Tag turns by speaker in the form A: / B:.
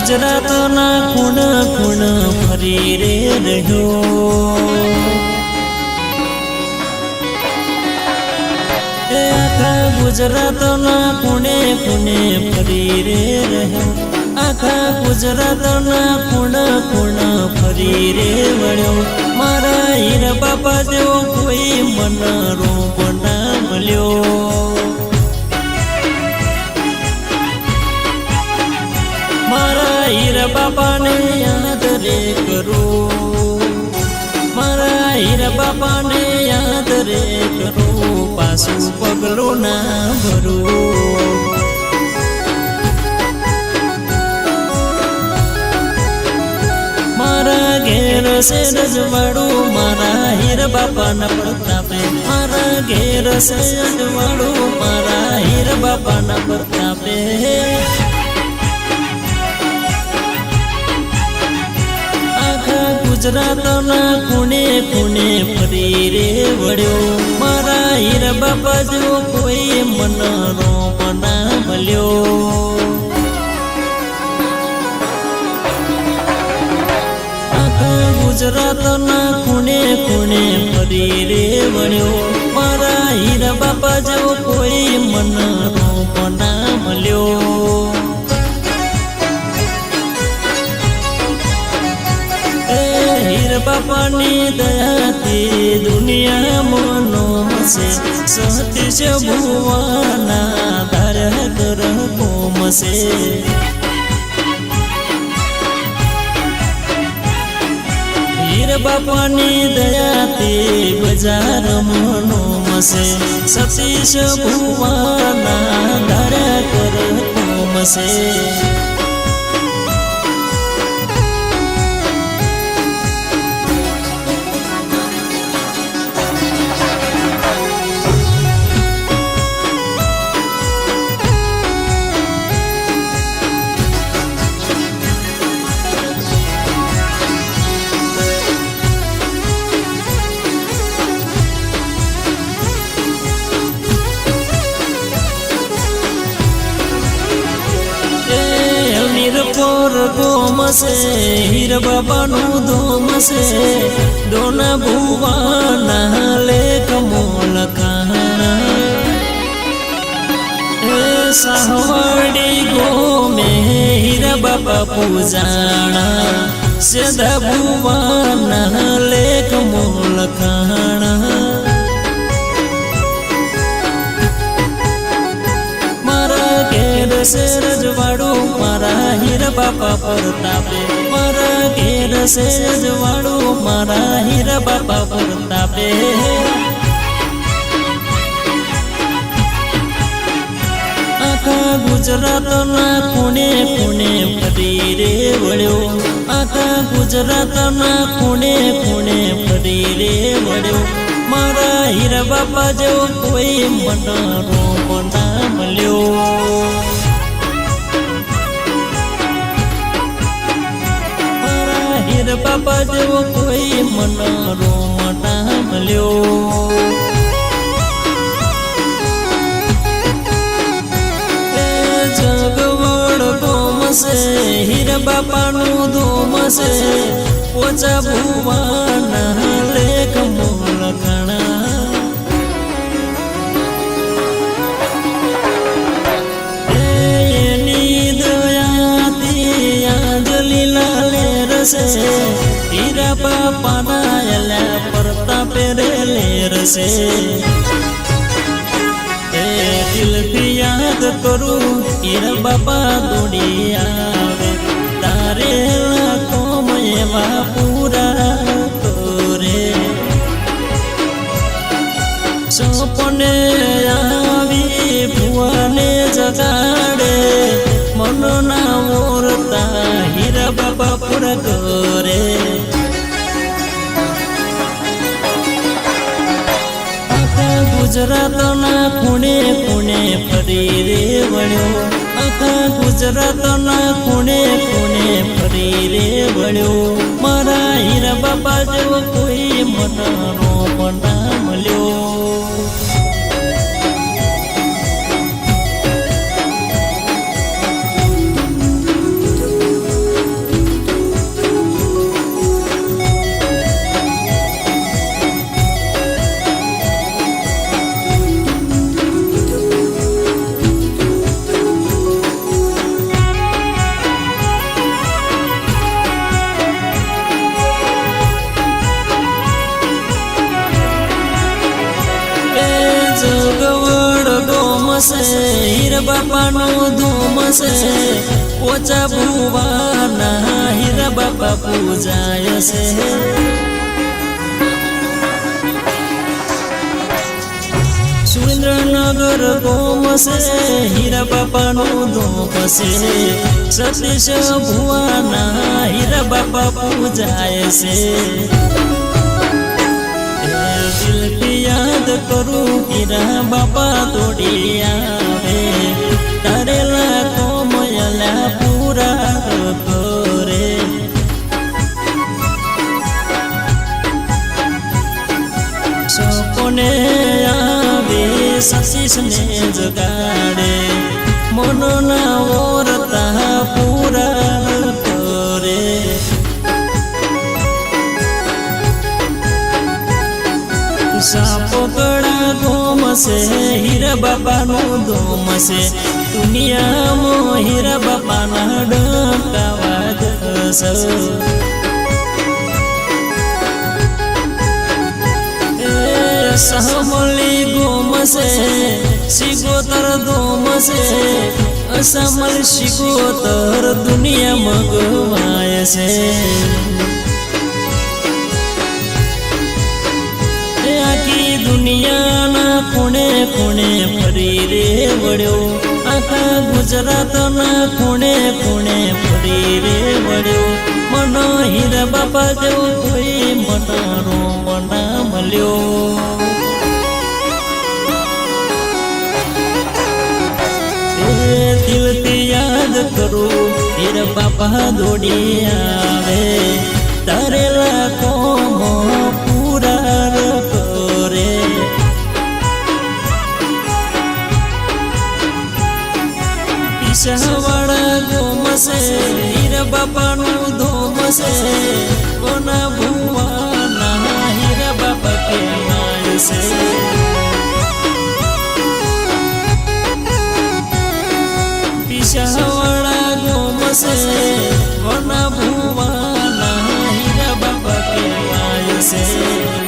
A: ગુજરાતના ખૂણ ખૂણ ફરી રે રહ્યો. ગુજરાતના ખૂણે ખૂણે ફરી રે રહ્યો. આખા ગુજરાતના ખૂણ ખૂણ ફરી રે વળ્યો. મારા હીર બાપા જેવો કોઈ મન રૂપ ના મળ્યો. મારા હીર બાપાને યાદ રે કરો. મારા હીર બાપાને યાદ રે કરો. પાછું પગલું ના ભરું. મારા ઘેર છે રજવાડું મારા હીર બાપાના પ્રતાપે. મારા ઘેર છે રજવાડું મારા હીર બાપાના પ્રતાપે. ગુજરાતના ખૂણે ખૂણે ફરી રે વળ્યો. મારા હીર બાપા જો કોઈ મન રોપ ના મળ્યો ગુજરાતના ખૂણે ખૂણે ફરી રે વળ્યો. મારા હીર બાપા જો કોઈ મન હીર બાપાની દયાથી દુનિયા મનો હશે. સતીશ ભુવાના કર કોમસે હીર બાપાની દયાથી બજાર મનો મસે સતીશ ભુવાના ધાર કર કોમસે ગોમસે હીર બાબાનું ધોમસે ડોના ભુવાના લે કમોલ સાહવાડી ગોમે, હીર બાબા પૂજાણા. સેદા ભુવાના લે કમોલ મારા કેર રજવાડું હીર બાપા પરતાપે મારા ઘેર છે રજવાડું મારા હીર બાપા પરતાપે આખા ગુજરાતના ખૂણે ખૂણે ફરી રે વળ્યો. આખા ગુજરાતના ખૂણે ખૂણે ફરી રે વળ્યો. મારા હીર બાપા જેવો કોઈ મન રોપ ના મળ્યો. મારા બાપા જેવો કોઈ મન રોમ ના મળ્યો એ જગવડ ગોમસે હીર બાપાનું ધોમસે ઓછા ભુવાના લેખ મોલ રસે. હીરા બાપાના એલા પરતા પેરેલે રસે. એ દિલથી યાદ કરું, હીરા બાપા દોડી આવે. તારે કોમ એવા પૂરા તોરે સપને આવી ભુવાને જગાડે. ગુજરાતના ખૂણે ખૂણે ફરી રે વળ્યો આખા ગુજરાતના ખૂણે ખૂણે ફરી રે વળ્યો મારા હીરા બાપા જેવો કોઈ મનારો પણ મળ્યો છે, હીર બાપાનું ધૂમ છે. ઓછા ભુવાના હીર બાપા પૂજાય છે. સુરેન્દ્રનગર ગોમ છે, હીરા બાપાનું ધોપ છે. સતીશ ભુવાના હીરા બાપા પૂજાય છે. દિલથી યાદ કરું હીરા બાપા દોડી આવે તારેલા કોમયલા પૂરા કરે સપને આવે સશીષને જગાડે. મનોના ઓરતા સાપો ગળા ધોમ છે હીરા બાપાનું ધોમ છે દુનિયામાં હીરા બાપાના ડંકાવા જશે અસમલી ગોમસે શિગોતર ધોમસે. અસમલ શિગોતર દુનિયા મગવાય છે. દુનિયાના ખૂણે ખૂણે ફરી રે વળ્યો. આખા ગુજરાતના ખૂણે ખૂણે ફરી રે વળ્યો. મનો હીરા બાપા જેવો કોઈ મના મળ્યો એ દિલથી યાદ કરું, હીરા બાપા દોડી આવે. તારે લાખો બાપાનું ધોમ છે. કોના ભુવાના હીરા બાપા કેનાય છે. પિશાવાળા ધોમ છે. કોના ભુવાના હીરા બાપા કેનાય છે.